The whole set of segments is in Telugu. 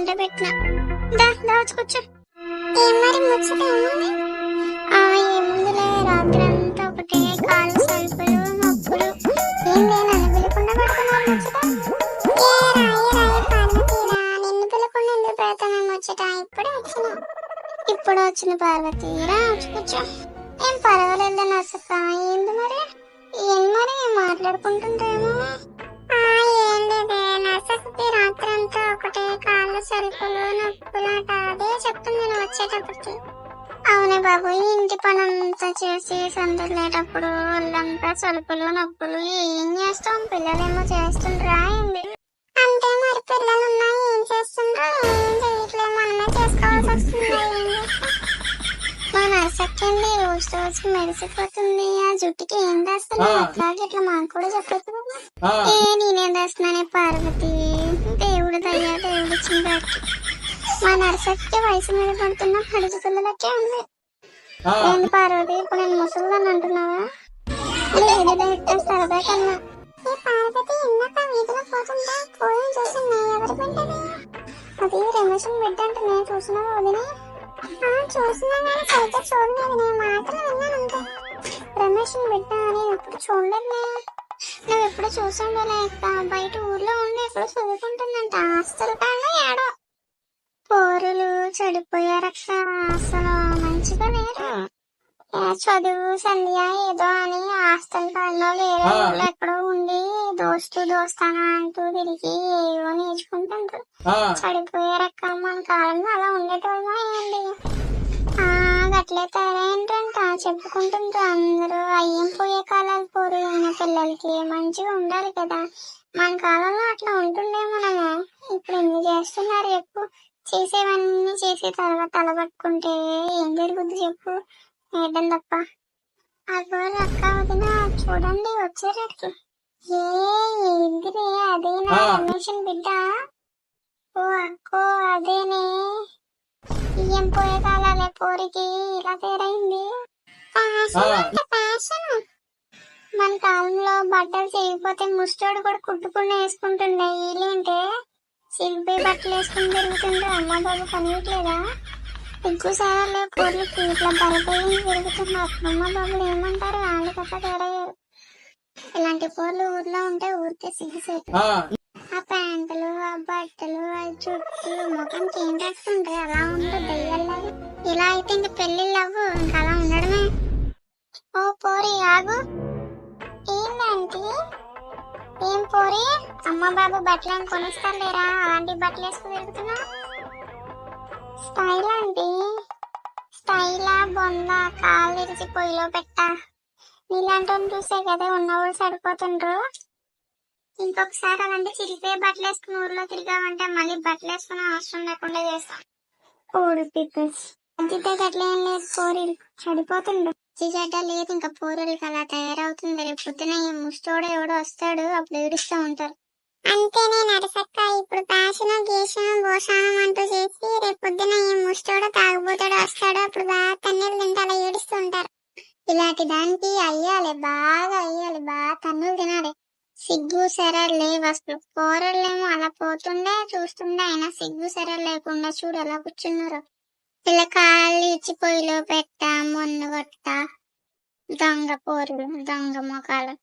దా దాచుకొచ్చు ఏం మరి ముచ్చట ఏముంది? ఆ ఏముందిలే రాత్రి అంతా ఒకటే కాళ్ళు సలుపులు నొప్పులు. ఏం నేను అనుకోకుండా పడుకున్నాను ముచ్చట. ఏ రాయి రాయి పార్వతీరా నిన్ను పిలకుండా ఎందుకు పెడతాను ముచ్చట? ఇప్పుడే వచ్చిన. ఇప్పుడు వచ్చిన పార్వతీరా వచ్చుకొచ్చా. ఏం పర్వాలేదు నసక ఏంది మరి? ఏం మరి? మాట్లాడుకుంటుంటేమో. అవునే బాబు ఇంటి పని అంతా చేసి సందర్లేటప్పుడు వాళ్ళంతా సలుపులు నొప్పులు ఏం చేస్తాం? పిల్లలేమో చేస్తుండ్రా ఏంది? అంటే మరి పిల్లలు ఉన్నాయి ఏం చేస్తుండ్రా? ఏం చేయట్లేదు మనమే చేసుకోవాల్సి వస్తుంది ఏం చేస్తాం? మా నర్సక్కండి రోజు రోజు మెరిసిపోతుంది. ఆ జుట్టుకి ఏం రాస్తున్నా అట్లాగే ఇట్లా మాకు కూడా చెప్పొచ్చు ఏ నేనేం రాస్తున్నానే పార్వతి? దేవుడు దయ్యా దేవుడు ఇచ్చిన దానికి మా నర్సక్కి వయసు మీద పడుతున్న పడుచు పిల్లలకే ఉంది. ఏంది పార్వతి ఇప్పుడు నేను ముసలిదని అంటున్నావా? లేదు సరదా కన్నా ఈ పార్వతి ఇందాక వీధిలో పోతుందా పోయి చూసిందా ఎవరి బిడ్డది అది రమేష్ బిడ్డ అంటే నేను చూసినావా వదినా? చూసినా కానీ సరిగ్గా చూడలేదు నేను మాటలు విన్నాను అంతే. రమేష్ బిడ్డ ఎప్పుడు చూడలేదు నువ్వు ఎప్పుడు చూసుండలే బయట ఊర్లో ఉండి ఎప్పుడు చదువుకుంటుందంట. హాస్టల్ కానీ ఏడో. పోరులు చెడిపోయారక్క అసలు మంచిగా లేరు? చదువు సంధ్య ఏదో అని హాస్టల్ కాడలో వేరే ఎక్కడో ఉండి దోస్తు దోస్తానా అంటూ తిరిగి ఏవో నేర్చుకుంటుంటారు చడిపోయారక్క మన కాలంలో అలా ఉండేటోళ్ళమా ఏంటి? ఆ గట్లే తయారేంటంట చెప్పుకుంటుంటారు అందరూ. అయ్యం పోయే కాలాలు పోరు. ఉన్న పిల్లలకి మంచిగా ఉండాలి కదా. మన కాలంలో అట్లా ఉంటుండే మనము. ఇప్పుడు ఎన్ని చేస్తున్నారు చెప్పు చేసేవన్నీ చేసే తర్వాత తలబట్టుకుంటే ఏం జరుగుద్ది చెప్పు? ఏడం తప్ప? అగో అక్క వదిన చూడండి వచ్చారు ఏ ఏంటిది అదేనా రమేష్ బిడ్డ? ఓ అక్కో అదేనే. బియ్యం పోయే కాలాలే పోరికి ఇలా తేరైంది ఫ్యాషన్ మన కాలంలో బట్టలు చేయకపోతే ముస్టోడు కూడా కుట్టుకుని వేసుకుంటుండే వీళ్ళేంటే? సిల్పి బట్టలు వేసుకుని తిరుగుతుంటే అమ్మ బాబు పనియట్లేదా ఎక్కువ సార్లు పూర్లకి ఇట్లా బలపోయి తిరుగుతున్నారు అమ్మ బాబులు ఏమంటారు? వాళ్ళు కథ తేరయ్యారు ఇలాంటి పూర్లు ఊర్లో ఉంటే ఊరికే సిగ్గుసేటు ఆ. ప్యాంటులు ఆ బట్టలు ఆ చుట్టూ ముఖంకి ఏం అలా ఉండు దయ్యాలాగా ఇలా అయితే ఇంక పెళ్ళిళ్ళు అవ్వు ఇంకా అలా ఉండడమే. ఓ పోరి ఆగు. ఏంటంటే ఏం పోరి? అమ్మ బాబు బట్టలు ఏం కొనిస్తారు లేరా అలాంటి బట్టలు వేసుకుని తిరుగుతున్నా? స్టైల్ అండి. స్టైలా బొంద కాళ్ళు ఇరిచి పొయ్యిలో పెట్ట. నీలాంటి వాళ్ళని చూసే కదా ఉన్నవాళ్ళు సరిపోతుండ్రు. ఇంకొకసారి అలాంటి చిరిగిపోయే బట్టలు వేసుకుని ఊర్లో తిరిగామంటే మళ్ళీ బట్టలు వేసుకునే అవసరం లేకుండా చేస్తాం. ఊడు పీపుల్స్ అంతే గట్ల ఏం లేదు పోరీలు చెడిపోతుండు చిజడ్డ లేదు ఇంకా పోరీలకి అలా తయారవుతుంది. రేపు పొద్దున ఈ ముష్టోడు ఎవడో వస్తాడు అప్పుడు ఏడుస్తూ ఉంటారు. అంతేనే నరసక్క ఇప్పుడు ప్యాషన్ గీషను భోషానం అంటూ చేసి రేపు పొద్దున ఈ ముష్టోడు తాగుబోతాడు వస్తాడు అప్పుడు బాగా తన్నులు తింటే అలా ఏడుస్తూ ఉంటారు. ఇలాంటి దానికి అయ్యాలి బాగా అయ్యాలి బాగా తన్నులు తినాలి. సిగ్గు సెరలు లేవు అసలు. పోరళ్ళేమో అలా పోతుండే చూస్తుండే అయినా సిగ్గు సెరలు లేకుండా చూడు ఎలా కూర్చున్నారు. ఇలా కాళ్ళు ఇచ్చి పొయ్యిలో పెట్ట మొన్ను కొట్ట. దొంగ పోరులు దొంగ మొఖాలు.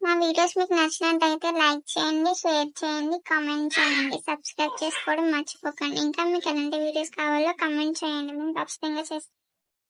మా వీడియోస్ మీకు నచ్చినట్టయితే లైక్ చేయండి షేర్ చేయండి కామెంట్ చేయండి. సబ్స్క్రైబ్ చేసుకోవడం మర్చిపోకండి. ఇంకా మీకు ఎలాంటి వీడియోస్ కావాలో కామెంట్ చేయండి. మేము ఖచ్చితంగా చేస్తాం.